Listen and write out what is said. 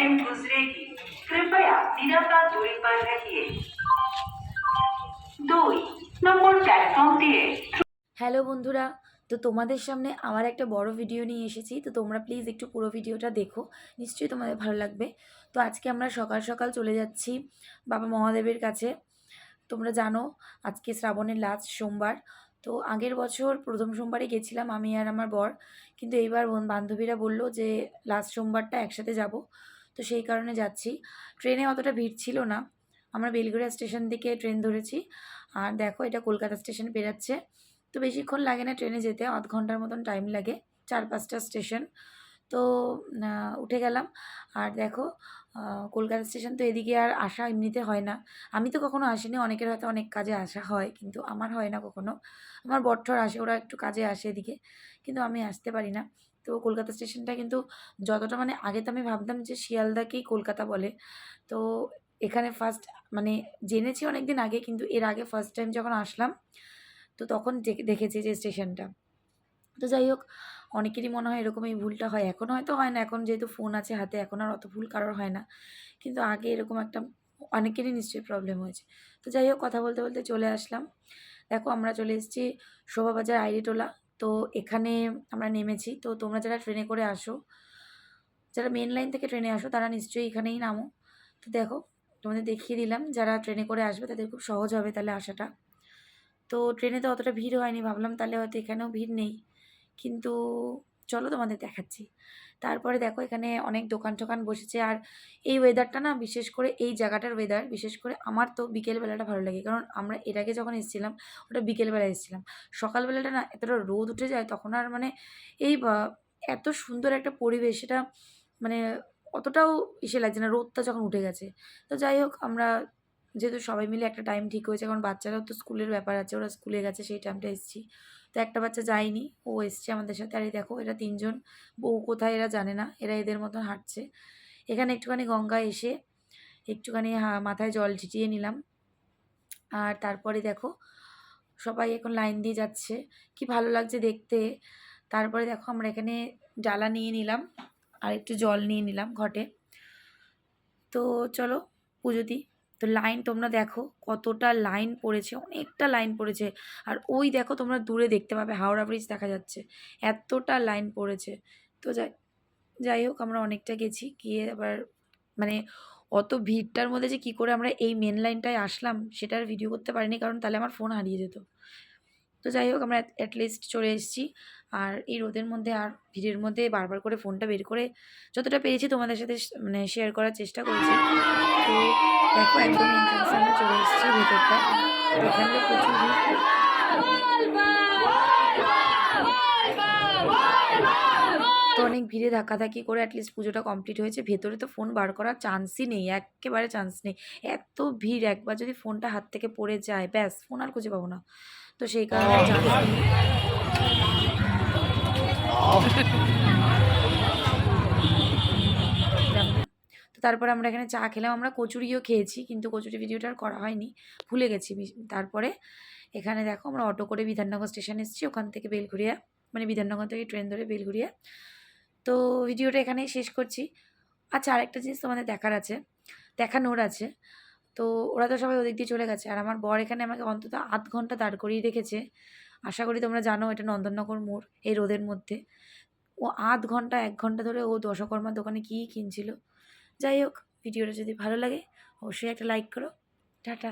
Train गुजरेगी कृपया निरता दूरी पर रहिए দুই নম্বর প্ল্যাটফর্ম দিয়ে হ্যালো বন্ধুরা তো তোমাদের সামনে আমার একটা বড় ভিডিও নিয়ে এসেছি তো তোমরা প্লিজ একটু পুরো ভিডিওটা দেখো নিশ্চয়ই তোমাদের ভালো লাগবে তো আজকে আমরা সকাল সকাল চলে যাচ্ছি বাবা মহাদেবের কাছে তোমরা জানো আজকে শ্রাবণের লাস্ট সোমবার তো আগের বছর প্রথম সোমবারে গেছিলাম আমি আর আমার বর কিন্তু এইবার বোন- বান্ধবীরা বললো যে লাস্ট সোমবারটা একসাথে যাব তো সেই কারণে যাচ্ছি। ট্রেনে অতটা ভিড় ছিল না। আমরা বেলগড়িয়া স্টেশন থেকে ট্রেন ধরেছি। আর দেখো এটা কলকাতা স্টেশন পেরাচ্ছে তো বেশিক্ষণ লাগে না ট্রেনে যেতে, আধ ঘণ্টার মতন টাইম লাগে, চার পাঁচটা স্টেশন। তো উঠে গেলাম। আর দেখো কলকাতা স্টেশন তো এদিকে আর আসা এমনিতে হয় না। আমি তো কখনো আসিনি, অনেকের হয়তো অনেক কাজে আসা হয়, কিন্তু আমার হয় না কখনো। আমার বট্টর আসে, ওরা একটু কাজে আসে এদিকে, কিন্তু আমি আসতে পারি না। তো কলকাতা স্টেশনটা কিন্তু যতটা মানে আগে তো আমি ভাবতাম যে শিয়ালদাকেই কলকাতা বলে। তো এখানে ফার্স্ট মানে জেনেছি অনেক দিন আগে কিন্তু এর আগে ফার্স্ট টাইম যখন আসলাম, তো তখন দেখেছি যে স্টেশনটা। তো যাই হোক, অনেকেরই মনে হয় এরকম এই ভুলটা হয়। এখন হয়তো হয় না, এখন যেহেতু ফোন আছে হাতে, এখন আর অত ভুল কারোর হয় না। কিন্তু আগে এরকম একটা অনেকেরই নিশ্চয়ই প্রবলেম হয়েছে। তো যাই হোক, কথা বলতে বলতে চলে আসলাম। দেখো আমরা চলে এসেছি শোভাবাজার আইডিটোলা তো এখানে আমরা নেমেছি। তো তোমরা যারা ট্রেনে করে আসো, যারা মেন লাইন থেকে ট্রেনে আসো, তারা নিশ্চয়ই এখানেই নামো। তো দেখো, তোমাদের দেখিয়ে দিলাম, যারা ট্রেনে করে আসবে তাদের খুব সহজ হবে তাহলে আসাটা। তো ট্রেনে তো অতটা ভিড় হয়নি, ভাবলাম তাহলে হয়তো এখানেও ভিড় নেই। কিন্তু চলো তোমাদের দেখাচ্ছি। তারপরে দেখো এখানে অনেক দোকান টোকান বসেছে। আর এই ওয়েদারটা না বিশেষ করে এই জায়গাটার ওয়েদার বিশেষ করে আমার তো বিকেলবেলাটা ভালো লাগে। কারণ আমরা এর আগে যখন এসেছিলাম, ওটা বিকেলবেলা এসেছিলাম। সকালবেলাটা না এতটা রোদ উঠে যায়, তখন আর মানে এই এত সুন্দর একটা পরিবেশ, সেটা মানে অতটাও ইসে লাগছে না, রোদটা যখন উঠে গেছে। তো যাই হোক, আমরা যেহেতু সবাই মিলে একটা টাইম ঠিক হয়েছে কারণ বাচ্চারাও তো স্কুলের ব্যাপার আছে, ওরা স্কুলে গেছে, সেই টাইমটা এসেছি। তো একটা বাচ্চা যায়নি, ও এসছে আমাদের সাথে। আর এই দেখো, এরা তিনজন, বউ কোথায় এরা জানে না, এরা এদের মতন হাঁটছে। এখানে একটুখানি গঙ্গায় এসে একটুখানি মাথায় জল ছিটিয়ে নিলাম। আর তারপরে দেখো, সবাই এখন লাইন দিয়ে যাচ্ছে। কি ভালো লাগছে দেখতে। তারপরে দেখো, আমরা এখানে ডালা নিয়ে নিলাম আর একটু জল নিয়ে নিলাম ঘটে। তো চলো, পুজো দিই। তো লাইন তোমরা দেখো কতটা লাইন পড়েছে, অনেকটা লাইন পড়েছে। আর ওই দেখো তোমরা দূরে দেখতে পাবে, হাওড়া ব্রিজ দেখা যাচ্ছে। এতটা লাইন পড়েছে। তো যাই যাই হোক আমরা অনেকটা গেছি, গিয়ে আবার মানে অত ভিড়টার মধ্যে যে কী করে আমরা এই মেন লাইনটায় আসলাম সেটার ভিডিও করতে পারিনি, কারণ তাহলে আমার ফোন হারিয়ে যেত। তো যাই হোক আমরা অ্যাটলিস্ট চলে এসেছি। আর এই রোদের মধ্যে আর ভিড়ের মধ্যে বারবার করে ফোনটা বের করে যতটা পেরেছি তোমাদের সাথে মানে শেয়ার করার চেষ্টা করেছি। তো দেখো একদম আমরা চলে এসেছি ভেতরটা। এখানে প্রচুর তো অনেক ভিড়ে ধাক্কাধাক্কি করে অ্যাটলিস্ট পুজোটা কমপ্লিট হয়েছে। ভেতরে তো ফোন বার করার চান্সই নেই, একেবারে চান্স নেই। এত ভিড়, একবার যদি ফোনটা হাত থেকে পড়ে যায়, ব্যাস ফোন আর খুঁজে পাবো না। তো সেই কারণে চান্স নেই। তারপরে আমরা এখানে চা খেলাম, আমরা কচুরিও খেয়েছি, কিন্তু কচুরি ভিডিওটা আর করা হয়নি, ভুলে গেছি তারপরে এখানে দেখো আমরা অটো করে বিধাননগর স্টেশন এসেছি, ওখান থেকে বেলঘুরিয়া মানে বিধাননগর থেকে ট্রেন ধরে বেলঘুরিয়া। তো ভিডিওটা এখানেই শেষ করছি। আচ্ছা আরেকটা জিনিস তোমাদের দেখার আছে, দেখানোর আছে। তো ওরা তো সবাই ওদিক দিয়ে চলে গেছে, আর আমার বর এখানে আমাকে অন্তত আধ ঘণ্টা দাঁড় করিয়ে রেখেছে। আশা করি তোমরা জানো এটা নন্দননগর মোড়, এই রোদের মধ্যে। ও আধ ঘণ্টা, এক ঘণ্টা ধরে ও দশকর্মার দোকানে কী কিনছিল। যাই হোক, ভিডিওটা যদি ভালো লাগে, অবশ্যই একটা লাইক করো। টাটা।